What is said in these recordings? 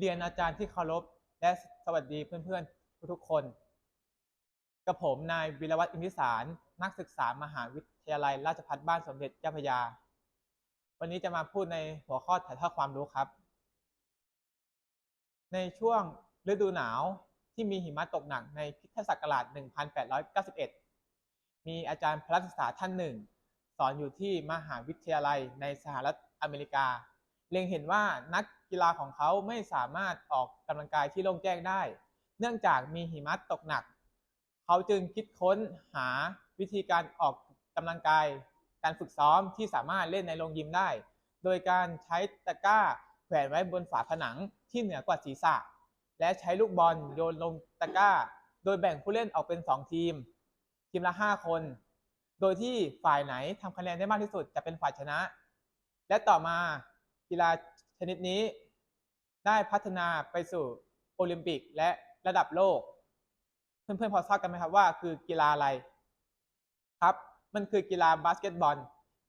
เรียนอาจารย์ที่เคารพและสวัสดีเพื่อนๆทุกๆคนกับผมนายวิรวัตรอินทิสาร นักศึกษามหาวิทยาลัยราชภัฏบ้านสมเด็จเจ้าพยา วันนี้จะมาพูดในหัวข้อถ่ายทอดความรู้ครับ ในช่วงฤดูหนาวที่มีหิมะตกหนักในคริสตศักราช 1891 มีอาจารย์พระศึกษาท่านหนึ่ง สอนอยู่ที่มหาวิทยาลัยในสหรัฐอเมริกา เล็งเห็นว่านัก กีฬาของเขาไม่สามารถออกกำลังกายที่โล่งแจ้งได้ เนื่องจากมีหิมะตกหนัก เขาจึงคิดค้นหาวิธีการออกกำลังกาย การฝึกซ้อมที่สามารถเล่นในโรงยิมได้ โดยการใช้ตะกร้าแขวนไว้บนฝาผนังที่เหนือกว่าศีรษะ และใช้ลูกบอลโยนลงตะกร้า โดยแบ่งผู้เล่นออกเป็น 2 ทีม ทีมละ 5 คน โดยที่ฝ่ายไหนทำคะแนนได้มากที่สุดจะเป็นฝ่ายชนะ และต่อมากีฬาชนิดนี้ ได้พัฒนาไปสู่โอลิมปิกและระดับโลก เพื่อนๆพอทราบกันไหมครับว่าคือกีฬาอะไรครับ มันคือกีฬาบาสเกตบอล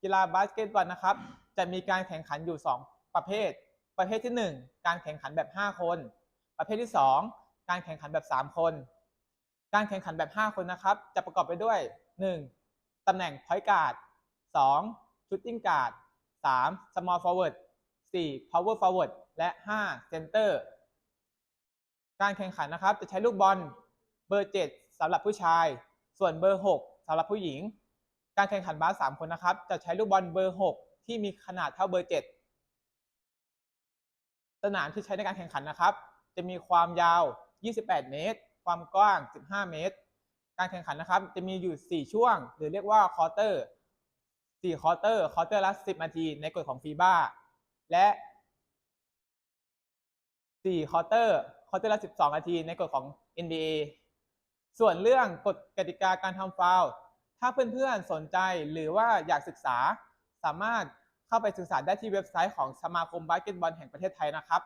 กีฬาบาสเกตบอลนะครับ จะมีการแข่งขันอยู่ 2 ประเภท ประเภทที่ 1 การแข่งขันแบบ 5 คน ประเภทที่ 2 การแข่งขันแบบ 3 คน การแข่งขันแบบ 5 คนนะครับ จะประกอบไปด้วย 1. ตำแหน่ง point guard 2. shooting guard 3. small forward 4. power forward และ 5. center การแข่งขันนะครับ จะใช้ลูกบอลเบอร์ 7สำหรับผู้ชาย ส่วนเบอร์ 6สำหรับผู้หญิง การแข่งขันบาส3คนนะครับ จะใช้ลูกบอลเบอร์ 6 ที่มีขนาดเท่าเบอร์ 7 สนามที่ใช้ในการแข่งขันนะครับ จะมีความยาว 28 เมตร ความกว้าง 15 เมตร การแข่งขันนะครับ จะมีอยู่ 4 ช่วง หรือเรียกว่าคอร์เตอร์4คอร์เตอร์คอร์เตอร์ละ 10 นาที ในกฎของฟีบ้า และ4คอร์เตอร์คอร์เตอร์ละ 12 นาทีในกฎของ NBA ส่วนเรื่องกฎกติกาการทำฟาวล์ถ้าเพื่อนๆสนใจหรือว่าอยากศึกษาสามารถเข้าไปศึกษาได้ที่เว็บไซต์ของสมาคมบาสเกตบอลแห่งประเทศไทยนะครับ